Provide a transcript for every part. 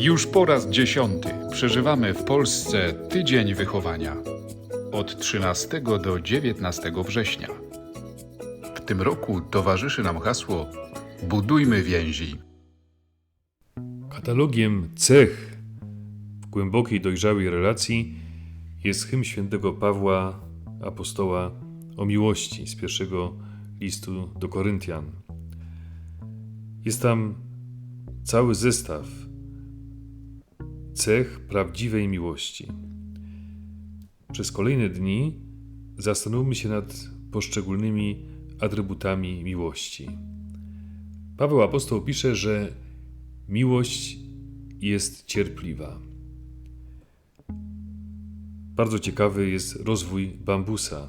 Już po raz dziesiąty przeżywamy w Polsce Tydzień Wychowania. Od 13 do 19 września. W tym roku towarzyszy nam hasło Budujmy więzi. Katalogiem cech w głębokiej, dojrzałej relacji jest hymn świętego Pawła, apostoła o miłości z pierwszego listu do Koryntian. Jest tam cały zestaw cech prawdziwej miłości. Przez kolejne dni zastanówmy się nad poszczególnymi atrybutami miłości. Paweł apostoł pisze, że miłość jest cierpliwa. Bardzo ciekawy jest rozwój bambusa.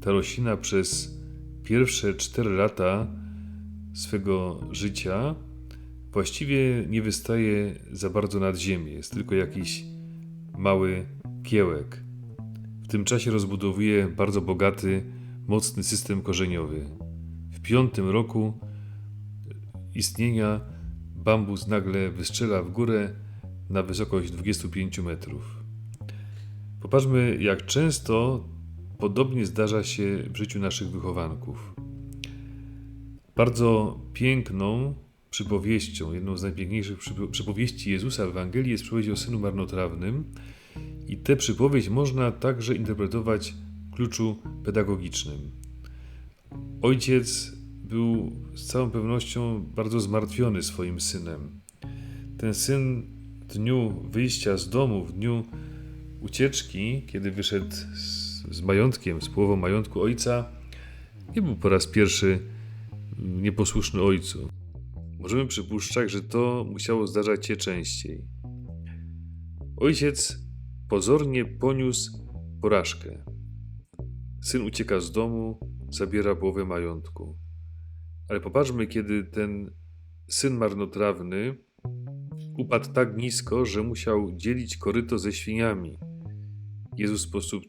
Ta roślina przez pierwsze 4 lata swego życia właściwie nie wystaje za bardzo nad ziemię, jest tylko jakiś mały kiełek. W tym czasie rozbudowuje bardzo bogaty, mocny system korzeniowy. W piątym roku istnienia bambus nagle wystrzela w górę na wysokość 25 metrów. Popatrzmy, jak często podobnie zdarza się w życiu naszych wychowanków. Bardzo piękną przypowieścią, jedną z najpiękniejszych przypo- przypowieści Jezusa w Ewangelii jest przypowieść o synu marnotrawnym. I tę przypowieść można także interpretować w kluczu pedagogicznym. Ojciec był z całą pewnością bardzo zmartwiony swoim synem. Ten syn w dniu wyjścia z domu, w dniu ucieczki, kiedy wyszedł z majątkiem, z połową majątku ojca, nie był po raz pierwszy nieposłuszny ojcu. Możemy przypuszczać, że to musiało zdarzać się częściej. Ojciec pozornie poniósł porażkę. Syn ucieka z domu, zabiera połowę majątku. Ale popatrzmy, kiedy ten syn marnotrawny upadł tak nisko, że musiał dzielić koryto ze świniami. Jezus w sposób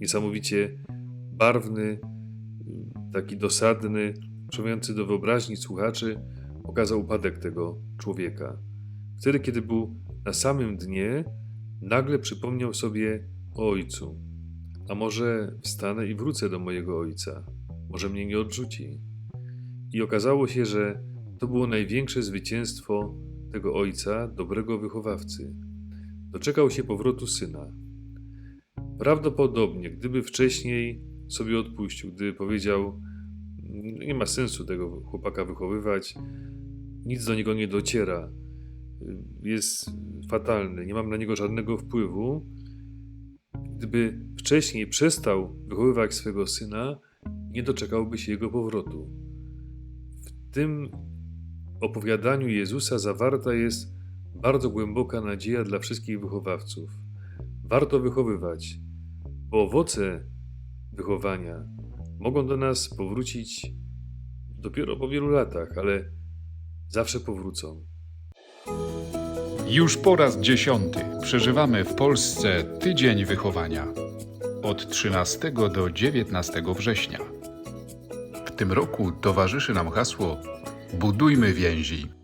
niesamowicie barwny, taki dosadny, przemawiający do wyobraźni słuchaczy, pokazał upadek tego człowieka. Wtedy, kiedy był na samym dnie, nagle przypomniał sobie o ojcu. A może wstanę i wrócę do mojego ojca? Może mnie nie odrzuci? I okazało się, że to było największe zwycięstwo tego ojca, dobrego wychowawcy. Doczekał się powrotu syna. Prawdopodobnie, gdyby wcześniej sobie odpuścił, gdyby powiedział: Nie ma sensu tego chłopaka wychowywać, nic do niego nie dociera, jest fatalny, nie mam na niego żadnego wpływu. Gdyby wcześniej przestał wychowywać swego syna, nie doczekałby się jego powrotu. W tym opowiadaniu Jezusa zawarta jest bardzo głęboka nadzieja dla wszystkich wychowawców. Warto wychowywać, bo owoce wychowania mogą do nas powrócić dopiero po wielu latach, ale zawsze powrócą. Już po raz dziesiąty przeżywamy w Polsce Tydzień Wychowania. Od 13 do 19 września. W tym roku towarzyszy nam hasło Budujmy więzi.